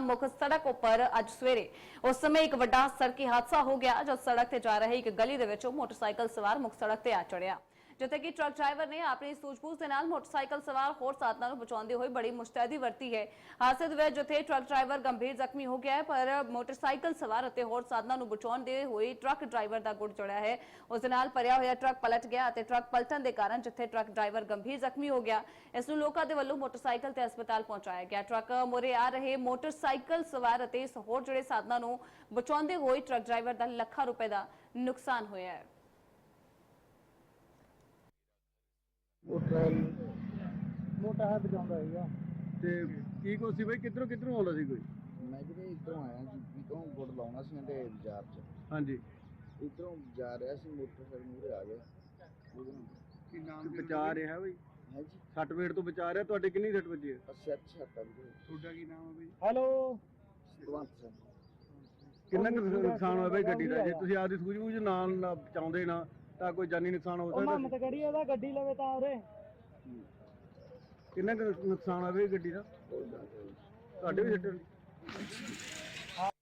ਮੁੱਖ ਸੜਕ ਉੱਪਰ ਅੱਜ ਸਵੇਰੇ ਉਸ ਸਮੇਂ ਇੱਕ ਵੱਡਾ ਸੜਕੀ ਹਾਦਸਾ ਹੋ ਗਿਆ ਜਦ ਸੜਕ ਤੇ ਜਾ ਰਹੀ ਇੱਕ ਗਲੀ ਦੇ ਵਿੱਚੋਂ ਮੋਟਰਸਾਈਕਲ ਸਵਾਰ ਮੁੱਖ ਸੜਕ ਤੇ ਆ ਚੜਿਆ। ਜਿੱਥੇ ਕਿ ਟਰੱਕ ਡਰਾਈਵਰ ਨੇ ਆਪਣੀ ਸੂਝ-ਬੂਝ ਦੇ ਨਾਲ ਮੋਟਰਸਾਈਕਲ ਸਵਾਰ ਹੋਰ ਸਾਥੀਆਂ ਨੂੰ ਬਚਾਉਂਦੇ ਹੋਏ ਬੜੀ ਮੁਸ਼ਤੈਦੀ ਵਰਤੀ ਹੈ। ਹਾਦਸੇ ਦੇ ਵਿੱਚ ਜਿੱਥੇ ਟਰੱਕ ਡਰਾਈਵਰ ਗੰਭੀਰ ਜ਼ਖਮੀ ਹੋ ਗਿਆ ਹੈ, ਪਰ ਮੋਟਰਸਾਈਕਲ ਸਵਾਰ ਅਤੇ ਹੋਰ ਸਾਥੀਆਂ ਨੂੰ ਬਚਾਉਂਦੇ ਹੋਏ ਟਰੱਕ ਡਰਾਈਵਰ ਦਾ ਗੁੱਟ ਚੜਿਆ ਹੈ। ਉਸ ਦੇ ਨਾਲ ਭਰਿਆ ਹੋਇਆ ਟਰੱਕ ਪਲਟ ਗਿਆ ਅਤੇ ਟਰੱਕ ਪਲਟਣ ਦੇ ਕਾਰਨ ਜਿੱਥੇ ਟਰੱਕ ਡਰਾਈਵਰ ਗੰਭੀਰ ਜ਼ਖਮੀ ਹੋ ਗਿਆ, ਇਸ ਨੂੰ ਲੋਕਾਂ ਦੇ ਵੱਲੋਂ ਮੋਟਰਸਾਈਕਲ ਤੇ ਹਸਪਤਾਲ ਪਹੁੰਚਾਇਆ ਗਿਆ। ਟਰੱਕ ਮੋਰੇ ਆ ਰਹੇ ਮੋਟਰਸਾਈਕਲ ਸਵਾਰ ਅਤੇ ਇਸ ਹੋਰ ਜਿਹੜੇ ਸਾਧਨਾਂ ਨੂੰ ਬਚਾਉਂਦੇ ਹੋਏ ਟਰੱਕ ਡਰਾਈਵਰ ਦਾ ਲੱਖਾਂ ਰੁਪਏ ਦਾ ਨੁਕਸਾਨ ਹੋਇਆ ਹੈ। ਟ੍ਰੈਲ ਮੋਟਾ ਹੈ ਬਜਾਉਂਦਾ ਹੈਗਾ ਤੇ ਕੀ ਕੋ ਸੀ ਬਈ? ਕਿੱਧਰੋਂ ਕਿੱਧਰੋਂ ਆਉਂਦਾ ਸੀ ਕੋਈ? ਮੈਂ ਵੀਰੇ ਇਧਰੋਂ ਆਇਆ ਜੀਪੀ ਤੋਂ ਗੁੜ ਲਾਉਣਾ ਸੀ ਤੇ ਬਾਜ਼ਾਰ ਚ। ਹਾਂਜੀ। ਇਧਰੋਂ ਜਾ ਰਿਹਾ ਸੀ ਮੋਟਰਸਾਈਕਲ ਮੂਰੇ ਆ ਗਿਆ। ਕੀ ਨਾਮ ਬਚਾ ਰਿਹਾ ਬਈ? ਹੈ ਜੀ। ਸੱਟ ਵੇੜ ਤੋਂ ਬਚਾ ਰਿਹਾ ਤੁਹਾਡੇ ਕਿੰਨੀ ਸੱਟ ਵੱਜੀ ਹੈ? ਅਸਰ ਛੱਟਾ ਵੀਰੇ ਤੁਹਾਡਾ ਕੀ ਨਾਮ ਹੈ ਬਈ? ਹੈਲੋ। ਭਗਵੰਤ ਸਿੰਘ। ਕਿੰਨਾ ਕੁ ਨੁਕਸਾਨ ਹੋਇਆ ਬਈ ਗੱਡੀ ਦਾ? ਜੇ ਤੁਸੀਂ ਆਪਦੀ ਸੂਝ-ਬੂਝ ਨਾਲ ਨਾ ਬਚਾਉਂਦੇ ਨਾ ਤਾਂ ਕੋਈ ਜਾਨੀ ਨੁਕਸਾਨ ਹੋ ਉਹ ਸਕਦਾ ਮਹੰਮਦ ਗੜੀ ਉਹਦਾ ਗੱਡੀ ਲਵੇ ਤਾਂ ਉਰੇ। ਕਿੰਨਾ ਕੁ ਨੁਕਸਾਨ ਬਈ ਗੱਡੀ ਦਾ? ਤੁਹਾਡੇ ਵੀ ਸੱਟ